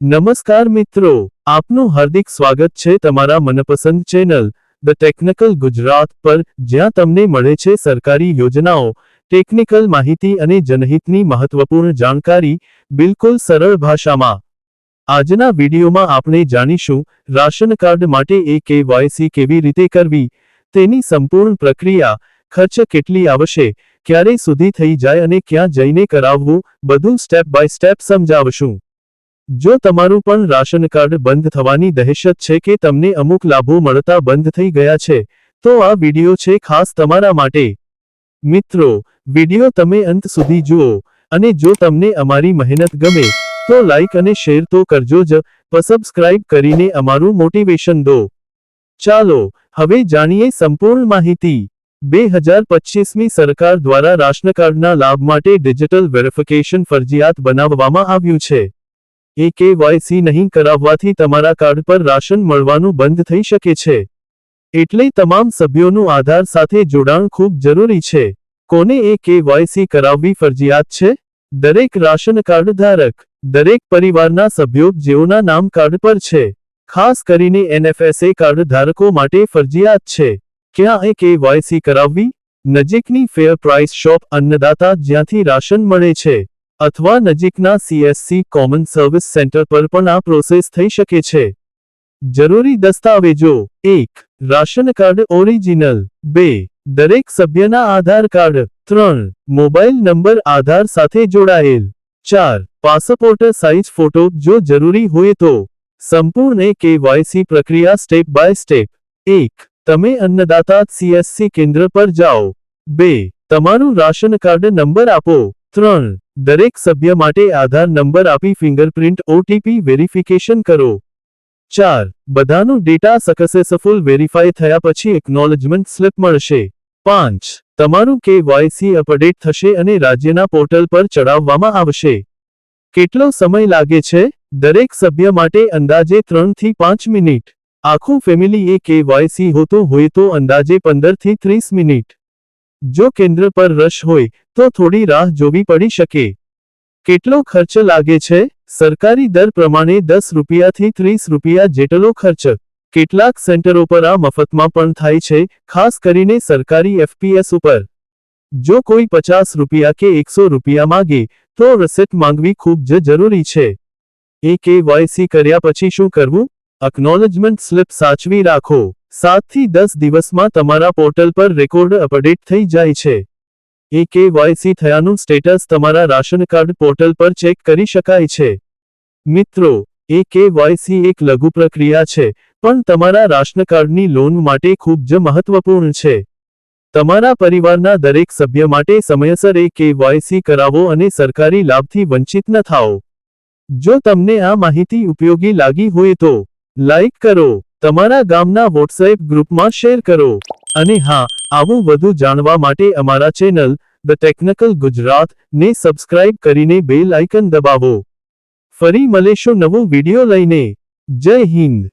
નમસ્કાર મિત્રો, આપનું હાર્દિક સ્વાગત છે તમારા મનપસંદ ચેનલ ધ ટેકનિકલ ગુજરાત પર, જ્યાં તમને મળે છે સરકારી યોજનાઓ, ટેકનિકલ માહિતી અને જનહિતની મહત્વપૂર્ણ જાણકારી બિલકુલ સરળ ભાષામાં. આજના વિડીયોમાં આપણે જાણીશું, રાશન કાર્ડ માટે એ કેવાયસી કેવી રીતે કરવી, તેની સંપૂર્ણ પ્રક્રિયા, ખર્ચ કેટલી આવશે, ક્યારે સુધી થઈ જાય અને ક્યાં જઈને કરાવવું, બધું સ્ટેપ બાય સ્ટેપ સમજાવશું. જો તમારું પણ રાશન કાર્ડ બંધ થવાની દહેશત છે કે તમને અમુક લાભો મળતા બંધ થઈ ગયા છે, તો આ વિડિયો છે ખાસ તમારા માટે. મિત્રો, વિડિયો તમે અંત સુધી જુઓ અને જો તમને અમારી મહેનત ગમે, તો લાઈક અને શેર તો કરજો જ, સબસ્ક્રાઇબ કરીને અમારું મોટિવેશન દો. ચાલો, હવે જાણીએ સંપૂર્ણ માહિતી. બે હજાર પચીસમી સરકાર દ્વારા રાશન કાર્ડના લાભ માટે ડિજિટલ વેરિફિકેશન ફરજિયાત બનાવવામાં આવ્યું છે. એ કેવાયસી નહીં કરાવવાથી તમારા કાર્ડ પર રાશન મળવાનું બંધ થઈ શકે છે. એટલે તમામ સભ્યોનું આધાર સાથે જોડાણ ખૂબ જરૂરી છે. કોને એ કેવાયસી કરાવવી ફરજિયાત છે? દરેક રાશન કાર્ડ ધારક, દરેક પરિવારના સભ્યો જેઓના નામ કાર્ડ પર છે. ખાસ કરીને એનએફએસએ કાર્ડ ધારકો માટે ફરજિયાત છે. ક્યાં એ કેવાયસી કરાવવી? નજીકની ફેર પ્રાઇસ શોપ અન્નદાતા જ્યાંથી રાશન મળે છે. અથવા નજીકના સીએસસી કોમન સર્વિસ સેન્ટર પર પણ આ પ્રોસેસ થઈ શકે છે. જરૂરી દસ્તાવેજો એક, રાશન કાર્ડ ઓરિજિનલ બે, દરેક સભ્યના આધાર કાર્ડ, ત્રણ, મોબાઈલ નંબર આધાર સાથે જોડાયેલ, ચાર, પાસપોર્ટ સાઇઝ ફોટો જો જરૂરી હોય તો, સંપૂર્ણ કેવાયસી પ્રક્રિયા સ્ટેપ બાય સ્ટેપ એક, તમે અન્નદાતા સીએસસી કેન્દ્ર પર જાઓ, બે, તમારું રાશન કાર્ડ નંબર આપો ત્રણ. દરેક સભ્ય માટે આધાર નંબર આપી ફિંગરપ્રિન્ટ ઓટીપી વેરિફિકેશન કરો. ચાર. બધાનું ડેટા સક્સેસફુલ વેરીફાઈ થયા પછી એકનોલેજમેન્ટ સ્લિપ મળશે. પાંચ. તમારું કેવાયસી અપડેટ થશે અને રાજ્યના પોર્ટલ પર ચડાવવામાં આવશે. કેટલો સમય લાગે છે? દરેક સભ્ય માટે અંદાજે ત્રણથી પાંચ મિનિટ. આખું ફેમિલી એ કેવાયસી હોતું હોય તો અંદાજે પંદરથી ત્રીસ મિનિટ. જો કેન્દ્ર પર રશ હોય, તો થોડી રાહ જોવી પડી શકે. કેટલો ખર્ચ લાગે છે? સરકારી દર પ્રમાણે દસ રૂપિયાથી ત્રીસ રૂપિયા જેટલો ખર્ચ. કેટલાક સેન્ટરો પર આ મફતમાં પણ થાય છે, ખાસ કરીને સરકારી એફપીએસ ઉપર. જો કોઈ પચાસ રૂપિયા કે એકસો રૂપિયા માગે, તો રસીદ માંગવી ખૂબ જ જરૂરી છે. એ કેવાયસી કર્યા પછી શું કરવું? અકનોલેજમેન્ટ સ્લિપ સાચવી રાખો. સાતથી દસ દિવસમાં તમારા પોર્ટલ પર રેકોર્ડ અપડેટ થઈ જાય છે. એ કેવાયસી થયાનું સ્ટેટસ તમારા રાશન કાર્ડ પોર્ટલ પર ચેક કરી શકાય છે. મિત્રો, એ કેવાયસી એક લઘુ પ્રક્રિયા છે, પણ તમારા રાશન કાર્ડની લોન માટે ખૂબ જ મહત્વપૂર્ણ છે. તમારા પરિવારના દરેક સભ્ય માટે સમયસર એ કેવાયસી કરાવો અને સરકારી લાભથી વંચિત ન થાઓ. જો તમને આ માહિતી ઉપયોગી લાગી હોય તો, લાઈક કરો. તમારા ગામના વોટ્સએપ ગ્રુપમાં શેર કરો. અને હા, આવું વધુ જાણવા માટે અમારા ચેનલ ધ ટેકનિકલ ગુજરાત ને સબસ્ક્રાઇબ કરીને બેલ આઇકન દબાવો. ફરી મળીશું નવો વિડિયો લઈને. જય હિન્દ.